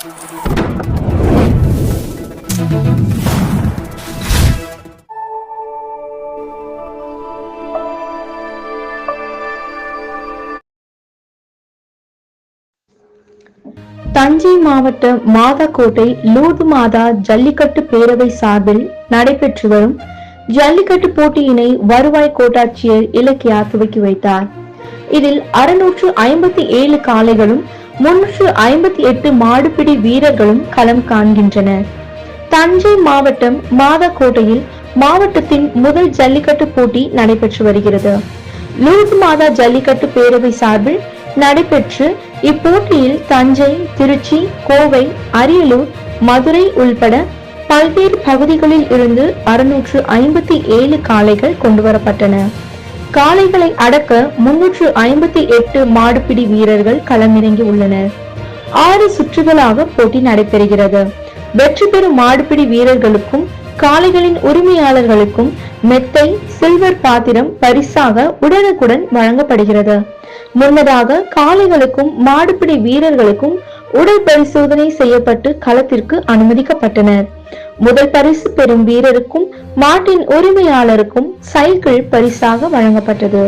தஞ்சை மாவட்ட மாதாக்கோட்டை லூர்து மாதா ஜல்லிக்கட்டு பேரவை சார்பில் நடைபெற்று வரும் ஜல்லிக்கட்டு போட்டியினை வருவாய் கோட்டாட்சியர் இலக்கியா துவக்கி வைத்தார். இதில் அறுநூற்று ஐம்பத்தி ஏழு காளைகளும் முன்னூற்று ஐம்பத்தி எட்டு மாடுபிடி வீரர்களும் களம் காண்கின்றனர். தஞ்சை மாவட்டம் மாதக்கோட்டையில் மாவட்டத்தின் முதல் ஜல்லிக்கட்டு போட்டி நடைபெற்று வருகிறது. லூர்து மாதா ஜல்லிக்கட்டு பேரவை சார்பில் நடைபெற்று இப்போட்டியில் தஞ்சை திருச்சி கோவை அரியலூர் மதுரை உள்பட பல்வேறு பகுதிகளில் இருந்து அறுநூற்று ஐம்பத்தி ஏழு காளைகள் கொண்டுவரப்பட்டன. காளைகளை அடக்க முன்னூற்று ஐம்பத்தி எட்டு மாடுபிடி வீரர்கள் களமிறங்கி உள்ளனர். ஆறு சுற்றுகளாக போட்டி நடைபெறுகிறது. வெற்றி பெறும் மாடுபிடி வீரர்களுக்கும் காளைகளின் உரிமையாளர்களுக்கும் மெத்தை சில்வர் பாத்திரம் பரிசாக உடனுக்குடன் வழங்கப்படுகிறது. முன்னதாக காளைகளுக்கும் மாடுபிடி வீரர்களுக்கும் உடல் பரிசோதனை செய்யப்பட்டு களத்திற்கு அனுமதிக்கப்பட்டனர். முதல் பரிசு பெறும் வீரருக்கும் மாட்டின் உரிமையாளருக்கும் சைக்கிள் பரிசாக வழங்கப்பட்டது.